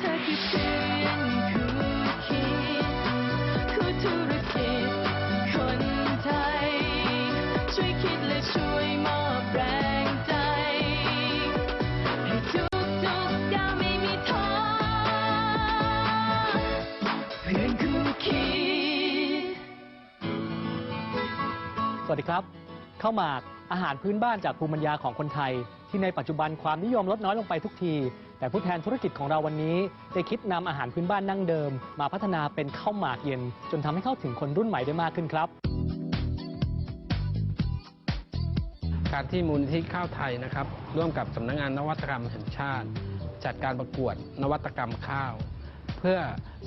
เธอคือเพื่อนคู่คิดคู่ธุรกิจคนไทย ช่วยคิดและช่วยมอบแรงใจ ให้ทุกทุกๆก้าวไม่มีท้อเพื่อนคู่คิด สวัสดีครับข้าวหมากอาหารพื้นบ้านจากภูมิปัญญาของคนไทย ที่ในปัจจุบันความนิยมลดน้อยลงไปทุกที แต่ผู้แทนธุรกิจของเราวันนี้ได้คิดนำอาหารพื้นบ้านนั่งเดิม มาพัฒนาเป็นข้าวหมากเย็น จนทำให้เข้าถึงคนรุ่นใหม่ได้มากขึ้นครับ การที่มูลที่ข้าวไทยนะครับ ร่วมกับสำนักงานนวัตกรรมแห่งชาติ จัดการประกวดนวัตกรรมข้าว เพื่อ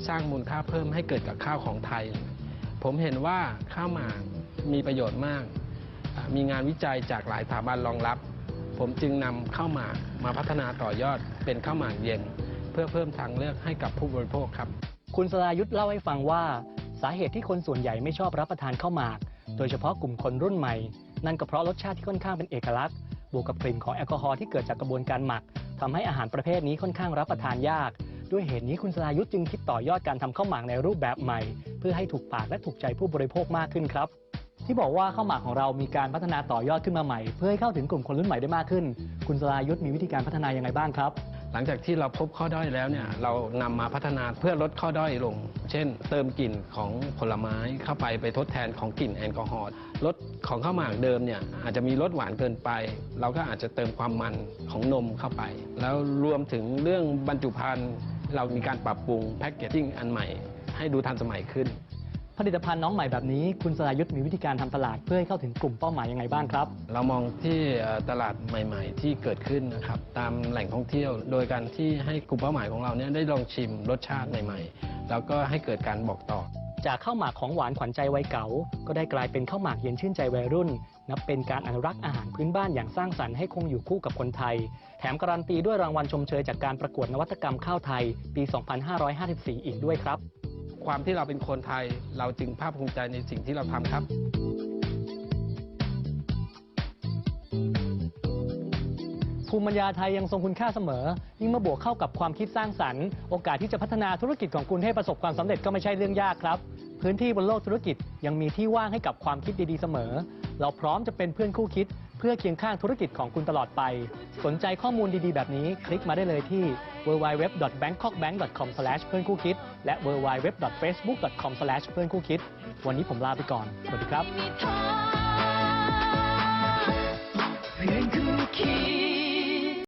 สร้างมูลค่าเพิ่มให้เกิดกับข้าวของไทย ผมเห็นว่าข้าวหมากมีประโยชน์มาก มีงานวิจัยจากหลายสถาบันรองรับ ผมจึงนำข้าวหมากมาพัฒนาต่อยอดเป็นข้าวหมากเย็น เพื่อเพิ่มทางเลือกให้กับผู้บริโภคครับ คุณสรายุทธ์เล่าให้ฟังว่า สาเหตุที่คนส่วนใหญ่ไม่ชอบรับประทานข้าวหมาก โดยเฉพาะกลุ่มคนรุ่นใหม่ นั่นก็เพราะรสชาติที่ค่อนข้างเป็นเอกลักษณ์บวกกับกลิ่นของแอลกอฮอล์ที่เกิดจากกระบวนการหมักทำให้อาหารประเภทนี้ค่อนข้างรับประทานยาก ด้วยเหตุนี้คุณสรายุทธ์จึงคิดต่อยอดการทำข้าวหมากในรูปแบบใหม่ เพื่อให้ถูกปากและถูกใจผู้บริโภคมากขึ้นครับ ที่บอกว่าข้าวหมากของเรามีการพัฒนาต่อยอดขึ้นมาใหม่ เพื่อให้เข้าถึงกลุ่มคนรุ่นใหม่ได้มากขึ้น คุณสรายุทธมีวิธีการพัฒนายังไงบ้างครับ หลังจากที่เราพบข้อด้อยแล้วเนี่ยเรานำมาพัฒนาเพื่อลดข้อด้อยลง เช่น เติมกลิ่นของผลไม้เข้าไปไปทดแทนของกลิ่นแอลกอฮอล์รสของข้าวหมากเดิมเนี่ยอาจจะมีรสหวานเกินไป เราก็อาจจะเติมความมันของนมเข้าไป แล้วรวมถึงเรื่องบรรจุภัณฑ์เรามีการปรับปรุงแพ็กเกจจิ้งอันใหม่ ให้ดูทันสมัยขึ้น ผลิตภัณฑ์น้องใหม่แบบนี้ คุณสรายุทธมีวิธีการทำตลาดเพื่อให้เข้าถึงกลุ่มเป้าหมายยังไงบ้างครับ เรามองที่เอ่อตลาดใหม่ ๆ ที่เกิดขึ้นนะครับตามแหล่งท่องเที่ยว โดยการที่ให้กลุ่มเป้าหมายของเราเนี่ยได้ลองชิมรสชาติใหม่ ๆ แล้วก็ให้เกิดการบอกต่อ จากข้าวหมากของหวานขวัญใจวัยเก๋าก็ได้กลายเป็นข้าวหมากเย็นชื่นใจวัยรุ่น นับเป็นการอนุรักษ์อาหารพื้นบ้านอย่างสร้างสรรค์ให้คงอยู่คู่กับคนไทย แถมการันตีด้วยรางวัลชมเชยจากการประกวดนวัตกรรมข้าวไทย ปี 2554 อีกด้วยครับ ความที่เราเป็นคนไทยเราจึงภาคภูมิใจในสิ่งที่เราทำครับภูมิปัญญาไทยยังทรงคุณค่าเสมอ ยิ่งมื่อบวกเข้ากับความคิดสร้างสรรค์ โอกาสที่จะพัฒนาธุรกิจของคุณให้ประสบความสำเร็จก็ไม่ใช่เรื่องยากครับ พื้นที่บนโลกธุรกิจยังมีที่ว่างให้กับความคิดดีๆเสมอ เราพร้อมจะเป็นเพื่อนคู่คิด พื่อเคียงข้างธุรกิจของคุณตลอดไป สนใจข้อมูลดีๆ แบบนี้ คลิกมาได้เลยที่ www.bangkokbank.com เพื่อนคู่คิด และ www.facebook.com เพื่อนคู่คิด วันนี้ผมลาไปก่อน สวัสดีครับ